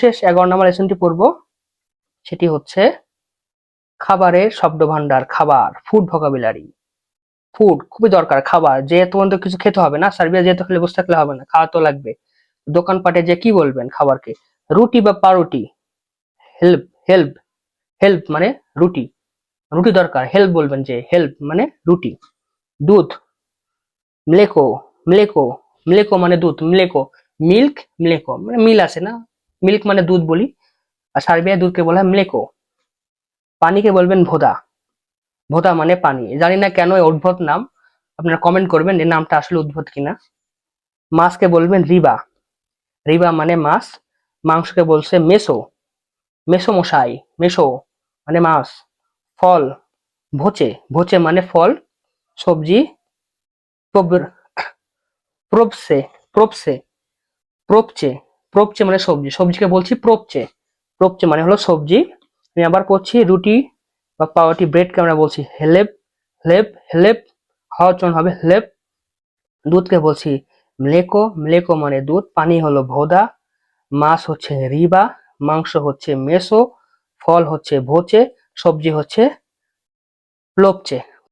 শেষ এগারো নম্বর লেসনটি পড়ব। সেটি হচ্ছে খাবারের শব্দ ভান্ডার খাবার ফুড ভোকাবুলারি ফুড খুবই দরকার, খাবার। যে তোমাদের কিছু খেতে হবে না, সার্বিয়া যেহেতু খেলে বসে থাকলে হবে না, খাওয়া তো লাগবে। দোকানপাটে যে কি বলবেন খাবারকে? রুটি বা পাউরুটি? হেল্প হেল্প হেল্প মানে রুটি। রুটি দরকার হেল্প বলবেন যে হেল্প মানে রুটি। দুধ মলেকো মলেকো মলেকো মানে দুধ মিলেকো মিল্ক মিলেকো মানে মিল আছে না? মিল্ক মানে দুধ বলি, আর সার্বিয়া দুধকে বলা হয় মলেকো। পানিকে বলবেন ভোদা। ভোদা মানে পানি। জানি না কেন এই উদ্ভট নাম, আপনারা কমেন্ট করবেন এই নামটা আসলে উদ্ভট কিনা। মাছকে বলবেন রিবা। রিবা মানে মাছ, মাংসকে বলছে মেসো। মেসো মশাই, মেসো মানে মাছ। ফল, ভোচে। ভোচে মানে ফল, সবজি প্রব- প্রপসে প্রপসে প্রপচে মানে সবজি, সবজিকে বলছি প্রপচে। প্রপচে মানে হলো সবজি। আমি আবার করছি রুটি বা পাউরুটি ব্রেডকে আমরা বলছি হেলেপ হেলেপ হেলেপ, হওয়ার হবে হেলেপ। দুধকে বলছি মলেকো মলেকো মানে দুধ। পানি হলো ভোদা, মাছ হচ্ছে রিবা, মাংস হচ্ছে মেসো, ফল হচ্ছে ভোচে, সবজি হচ্ছে লোপচে।